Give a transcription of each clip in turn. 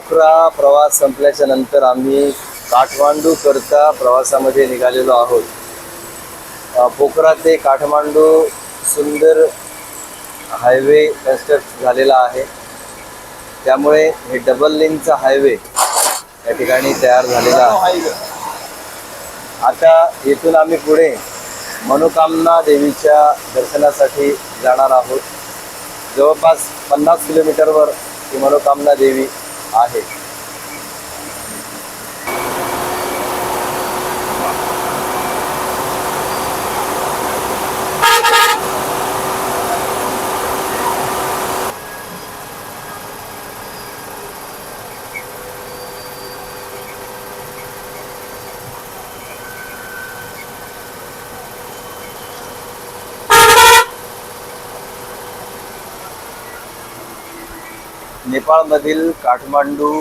पोखरा प्रवास संपल्याच्या नंतर आम्ही काठमांडू करता प्रवासामध्ये निघालेलो आहोत. पोखरा ते काठमांडू सुंदर हायवे कन्स्ट्रक्ट झालेला आहे. त्यामुळे हे डबल लेनचा हायवे या ठिकाणी तयार झालेला आहे. आता येथून आम्ही पुढे मनोकामना देवीच्या दर्शनासाठी जाणार आहोत. जवळपास पन्नास किलोमीटरवर ही मनोकामना देवी आहे. नेपाळमधील काठमांडू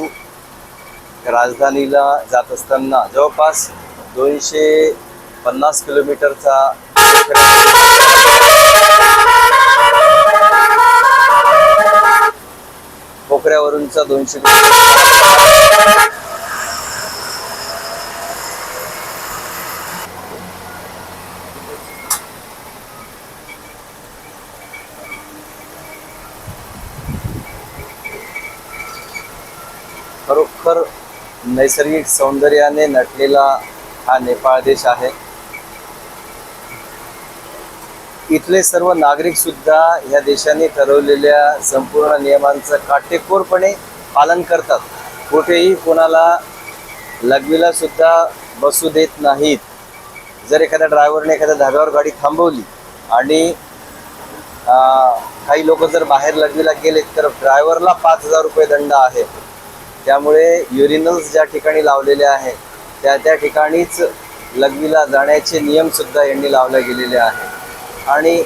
राजधानीला जात असताना जवळपास दोनशे पन्नास किलोमीटरचा पोखऱ्यावरूनचा दोनशे किलोमीटर. खरोखर नैसर्गिक सौंदर्याने नटलेला हा नेपाळ देश आहे. इथले सर्व नागरिक सुद्धा या देशाने ठरवलेल्या संपूर्ण नियमांचं काटेकोरपणे पालन करतात. कुठेही कोणाला लघवीला सुद्धा बसू देत नाहीत. जर एखाद्या ड्रायव्हरने एखाद्या धाब्यावर गाडी थांबवली आणि काही लोक जर बाहेर लघवीला गेले तर ड्रायव्हरला पाच हजार रुपये दंड आहे. त्यामुळे युरिनल्स ज्या ठिकाणी लावलेले आहे त्या त्या ठिकाणीच लघवीला जाण्याचे नियमसुद्धा यांनी लावले गेलेले आहे आणि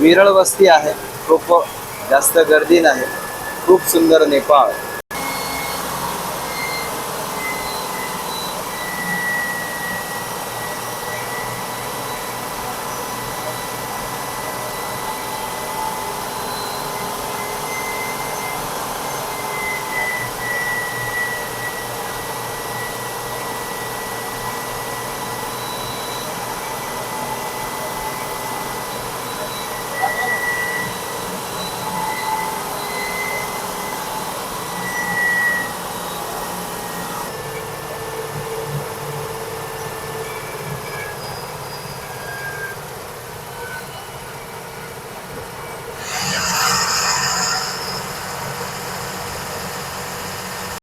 विरळ वस्ती आहे खूप जास्त गर्दी नाही खूप सुंदर नेपाळ.